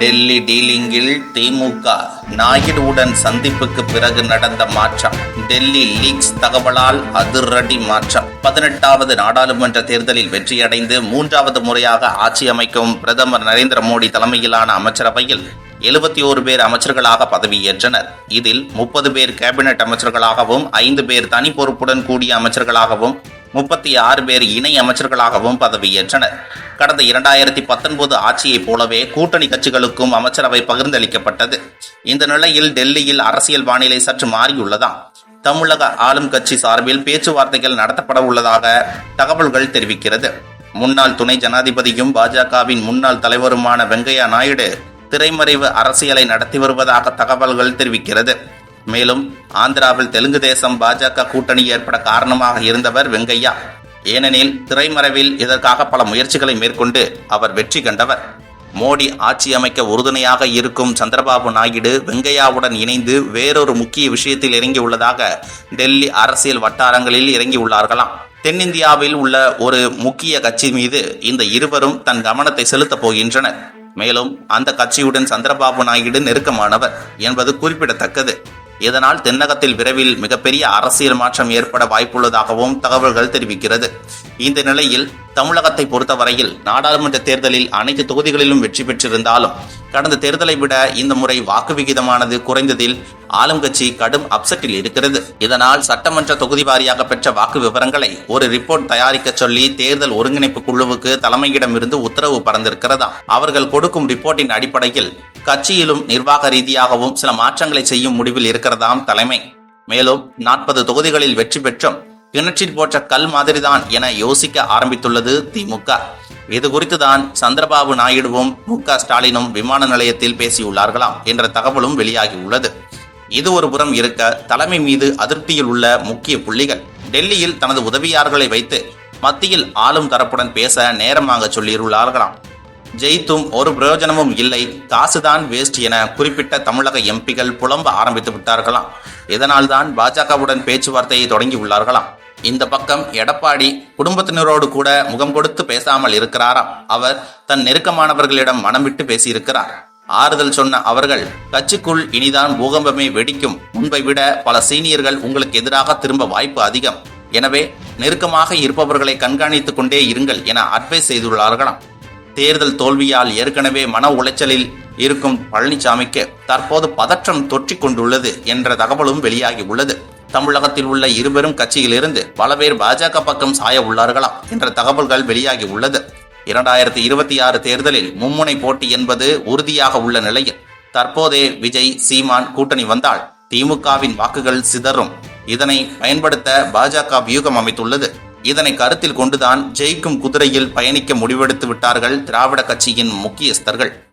டெல்லி டீலிங்கில் திமுக நாயுடுவுடன் சந்திப்புக்கு பிறகு நடந்த மாற்றம். டெல்லி லீக்ஸ் தகவலால் அதிரடி மாற்றம். பதினெட்டாவது நாடாளுமன்ற தேர்தலில் வெற்றியடைந்து மூன்றாவது முறையாக ஆட்சி அமைக்கும் பிரதமர் நரேந்திர மோடி தலைமையிலான அமைச்சரவையில் எழுபத்தி ஓரு பேர் அமைச்சர்களாக பதவியேற்றனர். இதில் முப்பது பேர் கேபினெட் அமைச்சர்களாகவும் ஐந்து பேர் தனி பொறுப்புடன் கூடிய அமைச்சர்களாகவும் முப்பத்தி ஆறு பேர் இணை அமைச்சர்களாகவும் பதவியேற்றனர் கடந்த இரண்டாயிரத்தி பத்தொன்பது ஆட்சியைப் போலவே கூட்டணி கட்சிகளுக்கும் அமைச்சரவை பகிர்ந்தளிக்கப்பட்டது. இந்த நிலையில் டெல்லியில் அரசியல் வானிலை சற்று மாறியுள்ளதாம். தமிழக ஆளும் கட்சி சார்பில் பேச்சுவார்த்தைகள் நடத்தப்பட உள்ளதாக தகவல்கள் தெரிவிக்கிறது. முன்னாள் துணை ஜனாதிபதியும் பாஜகவின் முன்னாள் தலைவருமான வெங்கையா நாயுடு திரைமறைவு அரசியலை நடத்தி வருவதாக தகவல்கள் தெரிவிக்கிறது. மேலும் ஆந்திராவில் தெலுங்கு தேசம் பாஜக கூட்டணி ஏற்பட காரணமாக இருந்தவர் வெங்கையா. ஏனெனில் திரைமறைவில் இதற்காக பல முயற்சிகளை மேற்கொண்டு அவர் வெற்றி கண்டவர். மோடி ஆட்சி அமைக்க உறுதுணையாக இருக்கும் சந்திரபாபு நாயுடு வெங்கையாவுடன் இணைந்து வேறொரு முக்கிய விஷயத்தில் இறங்கியுள்ளதாக டெல்லி அரசியல் வட்டாரங்களில் இறங்கியுள்ளார்களாம் தென்னிந்தியாவில் உள்ள ஒரு முக்கிய கட்சி மீது இந்த இருவரும் தன் கவனத்தை செலுத்தப் போகின்றனர். மேலும் அந்த கட்சியுடன் சந்திரபாபு நாயுடு நெருக்கமானவர் என்பது குறிப்பிடத்தக்கது. இதனால் தென்னகத்தில் விரைவில் மிகப்பெரிய அரசியல் மாற்றம் ஏற்பட வாய்ப்புள்ளதாகவும் தகவல்கள் தெரிவிக்கிறது. இந்த நிலையில் தமிழகத்தை பொறுத்தவரையில் நாடாளுமன்ற தேர்தலில் அனைத்து தொகுதிகளிலும் வெற்றி பெற்றிருந்தாலும் கடந்த தேர்தலை விட இந்த முறை வாக்கு விகிதமானது குறைந்ததில் ஆளும் கட்சி கடும் அப்செட்டில் இருக்கிறது. இதனால் சட்டமன்ற தொகுதி வாரியாக பெற்ற வாக்கு விவரங்களை ஒரு ரிப்போர்ட் தயாரிக்க சொல்லி தேர்தல் ஒருங்கிணைப்பு குழுவுக்கு தலைமையிடமிருந்து உத்தரவு பறந்திருக்கிறதா அவர்கள் கொடுக்கும் ரிப்போர்ட்டின் அடிப்படையில் கட்சியிலும் நிர்வாக ரீதியாகவும் சில மாற்றங்களை செய்யும் முடிவில் இருக்கிறதாம் தலைமை. மேலும் நாற்பது தொகுதிகளில் வெற்றி பெற்றும் கிணற்றில் போற்ற கல் மாதிரிதான் என யோசிக்க ஆரம்பித்துள்ளது திமுக. இது குறித்துதான் சந்திரபாபு நாயுடுவும் மு க ஸ்டாலினும் விமான நிலையத்தில் பேசியுள்ளார்களாம் என்ற தகவலும் வெளியாகியுள்ளது. இது ஒரு புறம் இருக்க தலைமை மீது அதிருப்தியில் உள்ள முக்கிய புள்ளிகள். டெல்லியில் தனது உதவியாளர்களை வைத்து மத்தியில் ஆளும் தரப்புடன் பேச நேரமாக சொல்லியுள்ளார்களாம். ஜெயித்தும் ஒரு பிரயோஜனமும் இல்லை. காசுதான் வேஸ்ட் என குறிப்பிட்ட தமிழக எம்பிகள் புலம்ப ஆரம்பித்து விட்டார்களாம். இதனால்தான் பாஜகவுடன் பேச்சுவார்த்தையை தொடங்கியுள்ளார்களாம். இந்த பக்கம் எடப்பாடி குடும்பத்தினரோடு கூட முகம் கொடுத்து பேசாமல் இருக்கிறாராம். அவர் தன் நெருக்கமானவர்களிடம் மனம் விட்டு பேசியிருக்கிறார். ஆறுதல் சொன்ன அவர்கள் கட்சிக்குள் இனிதான் பூகம்பமே வெடிக்கும். முன்பை விட பல சீனியர்கள் உங்களுக்கு எதிராக திரும்ப வாய்ப்பு அதிகம். எனவே நெருக்கமாக இருப்பவர்களை கண்காணித்துக் கொண்டே இருங்கள் என அட்வைஸ் செய்துள்ளார்களாம். தேர்தல் தோல்வியால் ஏற்கனவே மன உளைச்சலில் இருக்கும் பழனிசாமிக்கு தற்போது பதற்றம் தொற்றிக் கொண்டுள்ளது என்ற தகவலும் வெளியாகி உள்ளது. தமிழகத்தில் உள்ள இருபெரும் கட்சியிலிருந்து பல பேர் பாஜக பக்கம் சாய உள்ளார்களாம் என்ற தகவல்கள் வெளியாகி உள்ளது. இரண்டாயிரத்தி இருபத்தி ஆறு தேர்தலில் மும்முனை போட்டி என்பது உறுதியாக உள்ள நிலையில் தற்போதே விஜய் சீமான் கூட்டணி வந்தால் திமுகவின் வாக்குகள் சிதறும். இதனை பயன்படுத்த பாஜக வியூகம் அமைத்துள்ளது. இதனை கருத்தில் கொண்டுதான் ஜெயிக்கும் குதிரையில் பயணிக்க முடிவெடுத்து விட்டார்கள் திராவிட கட்சியின் முக்கியஸ்தர்கள்.